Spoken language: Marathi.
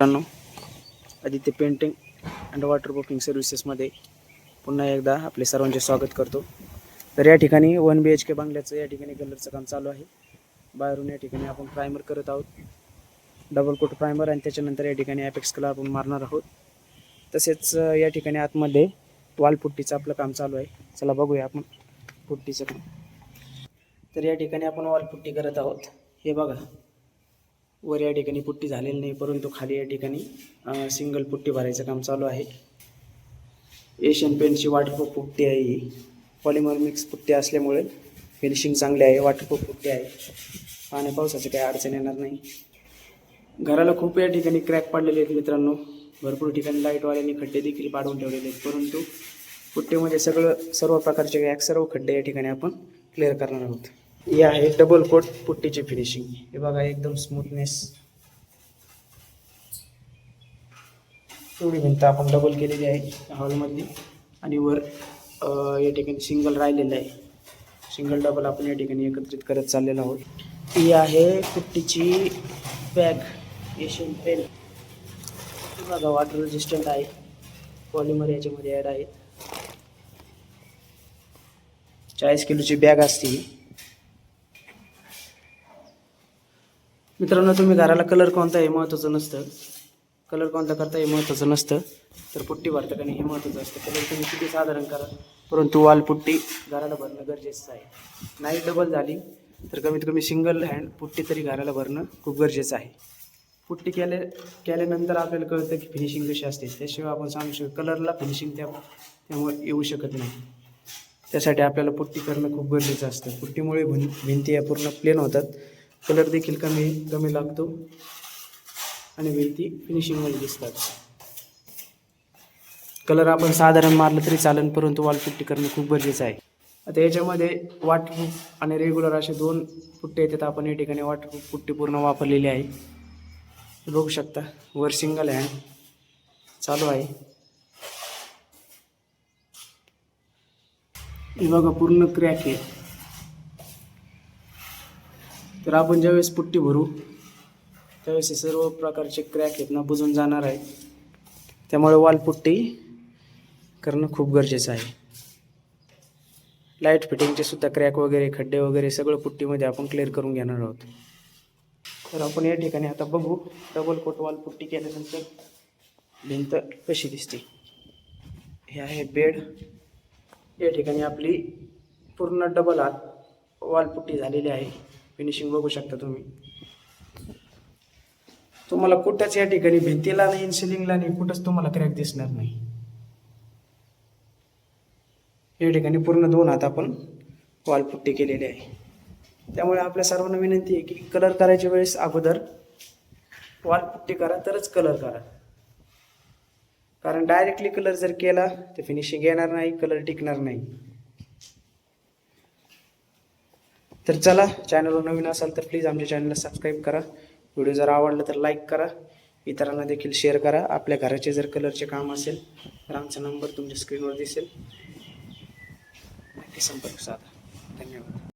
मित्रांनो Aditya painting and waterproofing सर्व्हिसेसमध्ये पुन्हा एकदा आपले सर्वांचे स्वागत करतो. तर या ठिकाणी वन बी एच के बंगल्याचं या ठिकाणी कलरचं काम चालू आहे. बाहेरून या ठिकाणी आपण प्रायमर करत आहोत. डबल कोट प्रायमर आणि त्याच्यानंतर या ठिकाणी ॲपेक्स कलर आपण मारणार आहोत. तसेच या ठिकाणी आतमध्ये वाल पुट्टीचं आपलं काम चालू आहे. चला बघूया आपण पुट्टीचं काम. तर या ठिकाणी आपण वाल पुट्टी करत आहोत. हे बघा. वर या ठिकाणी पुट्टी झालेली नाही परंतु खाली या ठिकाणी सिंगल पुट्टी भरायचं काम चालू आहे. एशियन पेंटची वाटरप्रूफ पुट्टी आहे ही. पॉलिमर मिक्स पुट्टी असल्यामुळे फिनिशिंग चांगली आहे वाटरप्रूफ पुट्टी आहे. पाण्या पावसाची काही अडचण येणार नाही. घराला खूप या ठिकाणी क्रॅक पडलेले आहेत मित्रांनो. भरपूर ठिकाणी लाईटवाल्यांनी खड्डे देखील पाडून ठेवलेले आहेत परंतु पुट्टीमध्ये सगळं सर्व प्रकारचे क्रॅक सर्व खड्डे या ठिकाणी आपण क्लिअर करणार आहोत. ही आहे डबल कोट पुट्टीची फिनिशिंग हे बघा एकदम स्मूथनेस एवढी भिंत आपण डबल केलेली आहे हॉलमधली आणि वर या ठिकाणी सिंगल राहिलेलं आहे. सिंगल डबल आपण या ठिकाणी एकत्रित करत चाललेलो आहोत. ही आहे पुट्टीची बॅग एशियन पेन बघा वॉटर रेजिस्टंट आहे. पॉलिमर याच्यामध्ये ॲड आहेत चाळीस किलोची बॅग असते. मित्रांनो तुम्ही घराला कलर कोणता हे महत्त्वाचं नसतं. कलर कोणता करता हे महत्त्वाचं नसतं. तर पुट्टी भरता का नाही हे महत्त्वाचं असतं. कलर तुम्ही किती साधारण करा. परंतु वाल पुट्टी घराला भरणं गरजेचं आहे. नाही डबल झाली तर कमीत कमी सिंगल हँड पुट्टी तरी घराला भरणं खूप गरजेचं आहे. पुट्टी केले केल्यानंतर आपल्याला कळतं की फिनिशिंग कशी असते. त्याशिवाय आपण सांगू शकतो कलरला फिनिशिंग त्या त्यामुळे येऊ शकत नाही. त्यासाठी आपल्याला पुट्टी करणं खूप गरजेचं असतं. पुट्टीमुळे भिं भिंती या पूर्ण प्लेन होतात. कलर देखील कमी कमी लागतो. आणि भिंती फिनिशिंगमध्ये दिसतात. कलर आपण साधारण मारलं तरी चालेल परंतु वालपुट्टी करणं खूप गरजेचं आहे. आता याच्यामध्ये वॉटरप्रूफ आणि रेग्युलर असे दोन पुट्टे येतात. आपण या ठिकाणी वॉटरप्रूफ पुट्टी पूर्ण वापरलेली आहे. बघू शकता वर सिंगल हँड चालू आहे. बघा पूर्ण क्रॅक आहे. तर आपण ज्यावेळेस पुट्टी भरू त्यावेळेस हे सर्व प्रकारचे क्रॅक आहेत ना बुजून जाणार आहे त्यामुळे वालपुट्टी करणं खूप गरजेचं आहे. लाइट फिटिंगचे सुद्धा क्रॅक वगैरे खड्डे वगैरे सगळं पुट्टीमध्ये आपण क्लिअर करून घेणार आहोत. तर आपण या ठिकाणी आता बघू डबल कोट वालपुट्टी केल्यानंतर भिंत कशी दिसते. हे आहे बेड. या ठिकाणी आपली पूर्ण डबल हात वालपुट्टी झालेली आहे. फिनिशिंग बघू शकता तुम्ही. तुम्हाला कुठंच या ठिकाणी भिंतीला नाही सिलिंगला नाही कुठंच तुम्हाला क्रॅक दिसणार नाही. या ठिकाणी पूर्ण दोन हात आपण वालपुट्टी केलेली आहे. त्यामुळे आपल्या सर्वांना विनंती आहे की कलर करायच्या वेळेस अगोदर वालपुट्टी करा तरच कलर करा. कारण डायरेक्टली कलर जर केला तर फिनिशिंग येणार नाही कलर टिकणार नाही. तर चला चॅनलवर नवीन असाल तर प्लीज आमच्या चॅनलला सबस्क्राईब करा. व्हिडिओ जर आवडला तर लाईक करा. इतरांना देखील शेअर करा. आपल्या घराचे जर कलरचे काम असेल तर आमचा नंबर तुमच्या स्क्रीनवर दिसेल. नक्की संपर्क साधा. धन्यवाद.